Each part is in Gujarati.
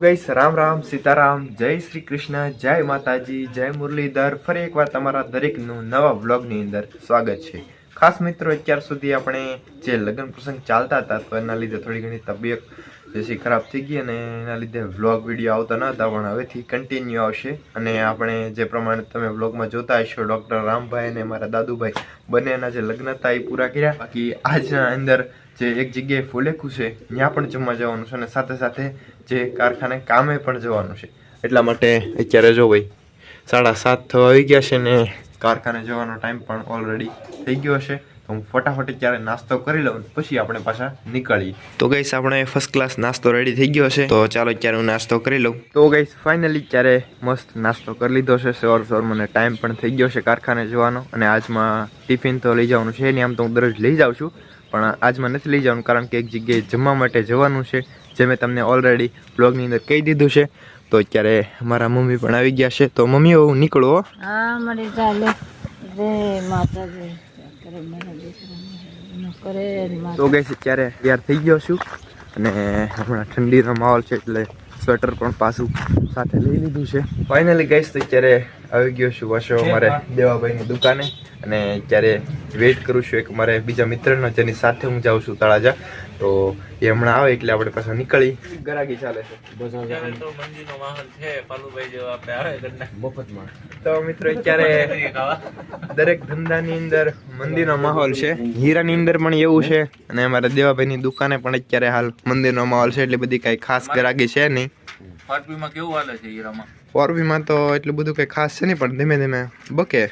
ગઈસ રામ રામ, સીતારામ, જય શ્રી કૃષ્ણ, જય માતાજી, જય મુરલીધર. ફરી એકવાર તમારા દરેકનું નવા વ્લોગની અંદર સ્વાગત છે. ખાસ મિત્રો, અત્યાર સુધી આપણે જે લગ્ન પ્રસંગ ચાલતા હતા, તો એના લીધે થોડી ઘણી તબિયત જેથી ખરાબ થઈ ગઈ અને એના લીધે વ્લોગ વીડિયો આવતા ન હતા, પણ હવેથી કન્ટિન્યુ આવશે. અને આપણે જે પ્રમાણે તમે વ્લોગમાં જોતા હશો ડૉક્ટર રામભાઈ અને મારા દાદુભાઈ બંનેના જે લગ્ન હતા એ પૂરા કર્યા. બાકી આજના અંદર જે એક જગ્યાએ ફૂલેકું છે, ત્યાં પણ જમવા જવાનું છે અને સાથે સાથે જે કારખાને કામે પણ જવાનું છે. એટલા માટે અત્યારે જો ભાઈ, સાડા સાત થવા આવી ગયા છે ને કારખાને જવાનો ટાઈમ પણ ઓલરેડી થઈ ગયો છે. તો હું ફટાફટ ક્યારે નાસ્તો કરી લઉં પછી આપણે પાછા નીકળીએ. તો ગઈસ આપણે ફર્સ્ટ ક્લાસ નાસ્તો રેડી થઈ ગયો છે. તો ચાલો ક્યારે હું નાસ્તો કરી લઉં. તો ગઈસ ફાઇનલી ક્યારે મસ્ત નાસ્તો કરી લીધો છે. સવાર સવાર મને ટાઈમ પણ થઈ ગયો છે કારખાને જવાનો અને આજમાં ટિફિન તો લઈ જવાનું છે ને આમ તો હું દરરોજ લઈ જાઉં છું. પણ આજમાં નથી લઈ જવાનું કારણ કે એક જગ્યાએ જમવા માટે જવાનું છે જે મેં તમને ઓલરેડી બ્લોગની અંદર કહી દીધું છે. તો અત્યારે મારા મમ્મી પણ આવી ગયા છે. તો મમ્મી હું નીકળો તો ગઈશ અત્યારે તૈયાર થઈ ગયો છું. અને હમણાં ઠંડીનો માહોલ છે એટલે સ્વેટર પણ પાછું સાથે લઈ લીધું છે. ફાઇનલી ગઈશ તો અત્યારે આવી ગયો છું પાછો મારે દેવાભાઈની દુકાને. અને અત્યારે વેઇટ કરું છું એક મારે બીજા મિત્રનો જેની સાથે હું જાઉં છું તળાજા તો એ હમણાં આવે એટલે આપણે પાછા નીકળી. ગરાગી ચાલે છે. તો મંદિરનો માહોલ છે પાલુભાઈ જેવો આપણે આવે ઘરના. મફતમાં. તો મિત્રો અત્યારે દરેક ધંધાની અંદર મંદિરનો માહોલ છે. હીરાની અંદર પણ એવું છે. અને અમારા દેવાભાઈની દુકાને પણ અત્યારે હાલ મંદિરનો માહોલ છે એટલે બધી કાંઈ ખાસ ગરાગી છે નહીં. ફાટવીમાં કેવું હાલે છે હીરામાં? ફોરવીમાં તો એટલું બધું કંઈ ખાસ છે નહીં પણ ધીમે ધીમે બકે.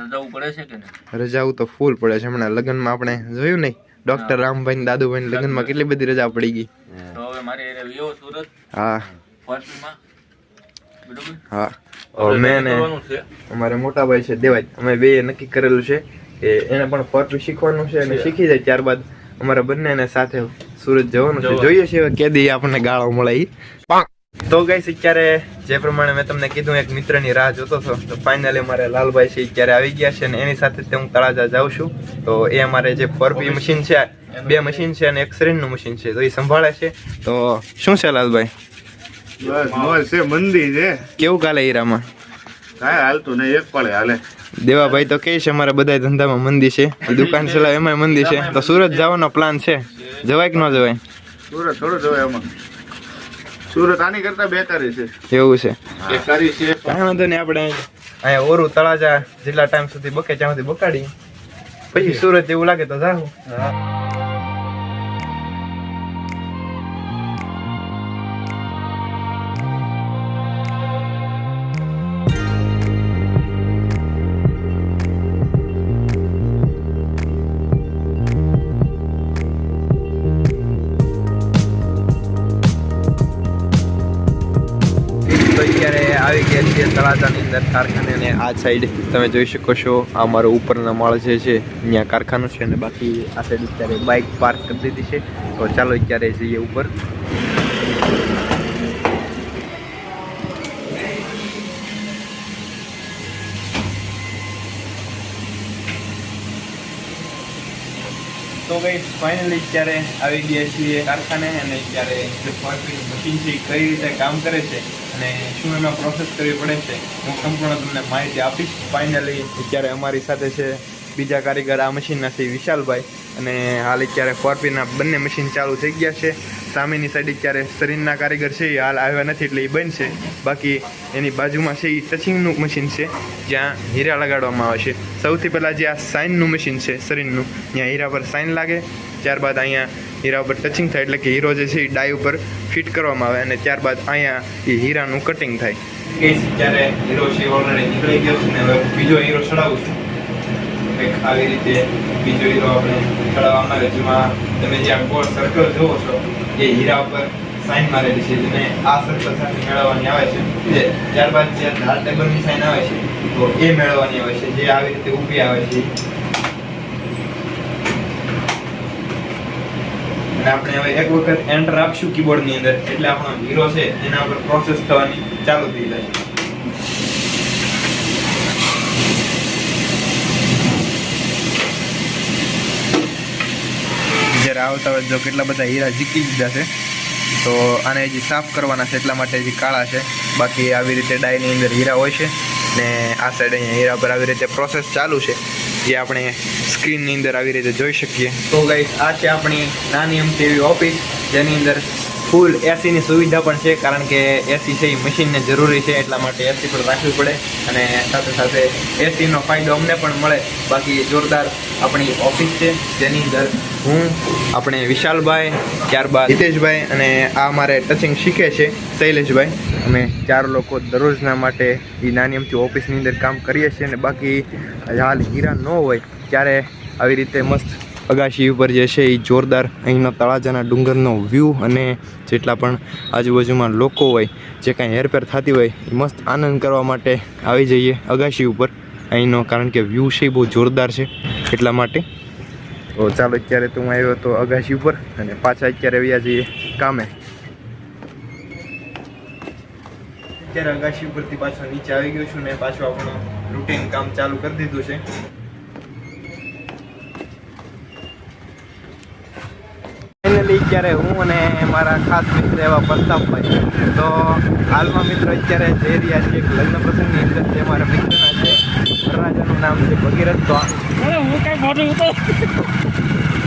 રજાઓ પડે છે કે નહીં? રજાઓ તો ફૂલ પડે છે. હમણાં લગ્નમાં આપણે જોયું નહીં ડોક્ટર રામભાઈ દાદુભાઈ લગ્નમાં કેટલી બધી રજા પડી ગઈ. તો હવે મારે એને વિયો સુરત. હા. હા. મેં ને અમારે મોટા ભાઈ છે દેવાજ અમે બે નક્કી કરેલું છે કે એને પણ ફોરવી શીખવાનું છે અને શીખી જાય ત્યારબાદ અમારા બંનેને સાથે સુરત જવાનું છે. જોઈએ છીએ કેદી આપણને ગાળો મળે. તો ગઈ અત્યારે જે પ્રમાણે મેં તમને કીધું એક મિત્રની રાહ જોતો હતો તો ફાઇનલી મારે લાલભાઈ છે અત્યારે આવી ગયા છે અને એની સાથે તે હું તળાજા જાઉં છું. તો એ અમારે જે ફોરપી મશીન છે બે મશીન છે અને એક શરીરનું મશીન છે તો એ સંભાળે છે. તો શું છે લાલભાઈ? બસ છે મંદી છે. કેવું કાલે હીરામાં? કાંઈ હાલતું નહીં એક પડે હાલે. દેવાભાઈ તો કહે છે અમારા બધા ધંધામાં મંદી છે દુકાન ચલાવે એમાં મંદી છે. તો સુરત જવાનો પ્લાન છે. જવાય કે ન જવાય? સુરત થોડું જવાય એમાં સુરત આની કરતા બેકારી છે. એવું છે. બેકારી છે. કાંઈ વાંધો નહીં આપણે અહીંયા ઓરું તળાજા જેટલા ટાઈમ સુધી બકે ત્યાં સુધી બકાડી પછી સુરત જેવું લાગે તો જાઉં ગયા તળાજાની અંદર કારખાને અને આ સાઈડ તમે જોઈ શકો છો, આ મારો ઉપરના માળ જે છે, ત્યાં કારખાનું છે અને બાકી આ સાઈડ અત્યારે બાઇક પાર્ક કરી દીધી છે. તો ચાલો અત્યારે જઈએ ઉપર. તો ગઈ ફાઇનલી અત્યારે આવી ગયા છીએ કારખાને અને અત્યારે જે ફોરપીનું મશીન છે કઈ રીતે કામ કરે છે અને શું એમાં પ્રોસેસ કરવી પડે છે, હું સંપૂર્ણ તમને માહિતી આપીશ. ફાઇનલી અત્યારે અમારી સાથે છે બીજા કારીગર આ મશીનના છે વિશાલભાઈ અને હાલ અત્યારે ફોરપીના બંને મશીન ચાલુ થઈ ગયા છે. સામેની સાઈડ અત્યારે શરીરના કારીગર છે, એ હાલ આવ્યા નથી એટલે એ બંધ છે. બાકી એની બાજુમાં છે, એ ટચિંગનું મશીન છે, જ્યાં હીરા લગાડવામાં આવે છે. સૌથી પહેલાં જે આ સાઇનનું મશીન છે, શરીરનું, ત્યાં હીરા પર સાઇન લાગે. ત્યારબાદ અહીંયા હીરા ઉપર ટચિંગ થાય એટલે કે હીરો જે છે, એ ડાય ઉપર ફિટ કરવામાં આવે અને ત્યારબાદ અહીંયા એ હીરાનું કટિંગ થાય. ત્યારે હીરો છે ઓલરેડી નીકળી ગયો છે ને, હવે બીજો હીરો ચડાવું છું. કંઈક આવી રીતે વીજળીનો આપણે ચડાવવામાં આવે, જેમાં તમે જ્યાં ગોળ સર્કલ જુઓ છો એ હીરા ઉપર સાઇન મારેલી છે, જેને આ સર્કલ સાથે મેળવવાની આવે છે ત્યારબાદ જે ધાર ટેબલની સાઇન આવે છે, તો એ મેળવવાની આવે છે, જે આવી રીતે ઊભી આવે છે. અને આપણે હવે એક વખત એન્ટર આપશું કીબોર્ડની અંદર, એટલે આપણો હીરો છે, એના ઉપર પ્રોસેસ થવાની ચાલુ થઈ જશે. જ્યારે આવતા હોય જો કેટલા બધા હીરા જીકી દીધા છે તો આને હજી સાફ કરવાના છે, એટલા માટે હજી કાળા છે. બાકી આવી રીતે ડાયની અંદર હીરા હોય છે ને આ સાઈડ અહીંયા હીરા પર આવી રીતે પ્રોસેસ ચાલુ છે, જે આપણે સ્ક્રીનની અંદર આવી રીતે જોઈ શકીએ. તો ગાઈસ આ છે આપણી નાની અમથી એવી ઓફિસ જેની અંદર ફૂલ એસીની સુવિધા પણ છે, કારણ કે એસી છે એ મશીનને જરૂરી છે, એટલા માટે એસી પણ રાખવી પડે અને સાથે સાથે એસીનો ફાયદો અમને પણ મળે. બાકી જોરદાર આપણી ઓફિસ છે, જેની અંદર હું, આપણે વિશાલભાઈ, ત્યારબાદ હિતેશભાઈ અને આ મારે ટચિંગ શીખે છે, શૈલેષભાઈ. અમે ચાર લોકો દરરોજના માટે એ નાની અમથી ઓફિસની અંદર કામ કરીએ છીએ અને બાકી હાલ હીરા ન હોય, ત્યારે આવી રીતે મસ્ત અગાશી ઉપર જે છે એ જોરદાર અહીંના તળાજાના ડુંગરનો વ્યૂ અને જેટલા પણ આજુબાજુમાં લોકો હોય, જે કાંઈ હેરફેર થતી હોય, એ મસ્ત આનંદ કરવા માટે આવી જઈએ અગાશી ઉપર. અહીંનો કારણ કે વ્યૂ છે એ બહુ જોરદાર છે, એટલા માટે. તો ચાલો અત્યારે તો હું આવ્યો હતો અગાશી ઉપર અને પાછા અત્યારે આવ્યા જઈએ કામે. અત્યારે અગાશી ઉપરથી પાછો નીચે આવી ગયો છું ને પાછું આપણું રૂટીન કામ ચાલુ કરી દીધું છે ફાઇનલી અત્યારે હું અને મારા ખાસ મિત્ર એવા પ્રતાપભાઈ તો હાલમાં મિત્રો અત્યારે જઈ રહ્યા છીએ એક લગ્ન પ્રસંગની અંદર જે મારા મિત્રના છે વરરાજાનું નામ છે ભગીરથ તો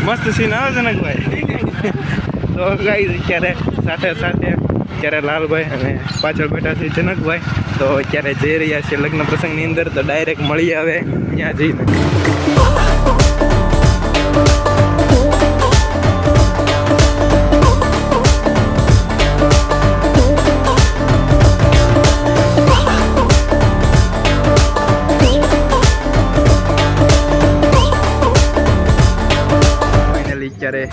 મસ્ત સીન આવે જનકભાઈ તો ગાઈ અત્યારે સાથે સાથે અત્યારે લાલભાઈ અને પાછળ બેઠા છે જનકભાઈ. તો અત્યારે જઈ રહ્યા છે લગ્ન પ્રસંગની અંદર તો ડાયરેક્ટ મળી આવે ત્યાં જઈને. અત્યારે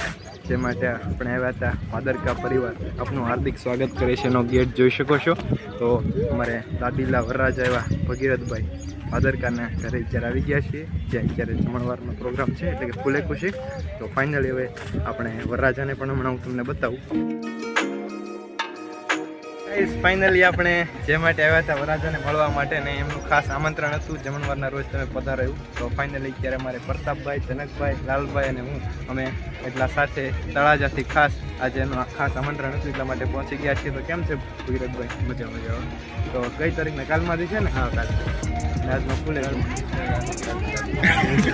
જે માટે આપણે આવ્યા હતા માદરકા પરિવાર. આપનું હાર્દિક સ્વાગત કરે છે એનો ગેટ જોઈ શકો છો. તો અમારે દાદીલા વરરાજા એવા ભગીરથભાઈ માદરકાના ઘરે અત્યારે આવી ગયા છીએ જ્યાં અત્યારે જમણવારનો પ્રોગ્રામ છે, એટલે કે ફૂલે ખુશી તો ફાઇનલી હવે આપણે વરરાજાને પણ હમણાં હું તમને બતાવું. ફાઇનલી આપણે જે માટે આવ્યા હતા વરરાજાને મળવા માટે ને એમનું ખાસ આમંત્રણ હતું જમણવારના રોજ તમે પધારાયું તો ફાઇનલી ત્યારે અમારે પ્રતાપભાઈ જનકભાઈ લાલભાઈ અને હું અમે એટલા સાથે તળાજાથી ખાસ આજે એનું ખાસ આમંત્રણ હતું એટલા માટે પહોંચી ગયા છીએ. તો કેમ છે ભગીરથભાઈ? મજા મજા તો કઈ તારીખને કાલમાંથી છે ને? હા કાલ. ફૂલે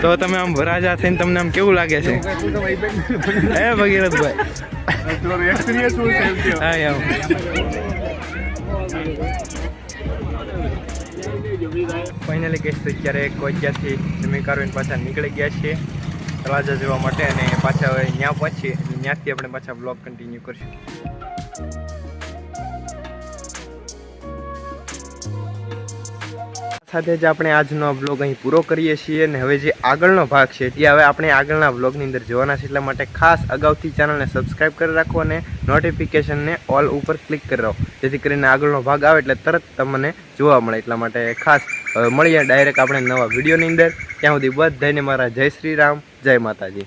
તો તમે આમ વરાજા થઈને તમને આમ કેવું લાગે છે? હે ભગીરથભાઈ? એક્સપિરિયન્સ ફાઇનલી કહીશ અત્યારે કોઈ જ્યાંથી જમી કારવીને પાછા નીકળી ગયા છીએ. તળાજા જવા માટે અને પાછા હવે ત્યાં પહોંચીએ. ત્યાંથી આપણે પાછા બ્લોગ કન્ટિન્યુ કરશું. સાથે જ આપણે આજનો બ્લોગ અહીં પૂરો કરીએ છીએ અને હવે જે આગળનો ભાગ છે તે હવે આપણે આગળના બ્લોગની અંદર જોવાના છે એટલા માટે ખાસ અગાઉથી ચેનલને સબસ્ક્રાઇબ કરી રાખો અને નોટિફિકેશનને ઓલ ઉપર ક્લિક કરી રાખો. જેથી કરીને આગળનો ભાગ આવે એટલે તરત તમને જોવા મળે. એટલા માટે ખાસ મળીએ ડાયરેક્ટ આપણે નવા વિડીયોની અંદર. ત્યાં સુધી બધાને મારા જય શ્રી રામ, જય માતાજી.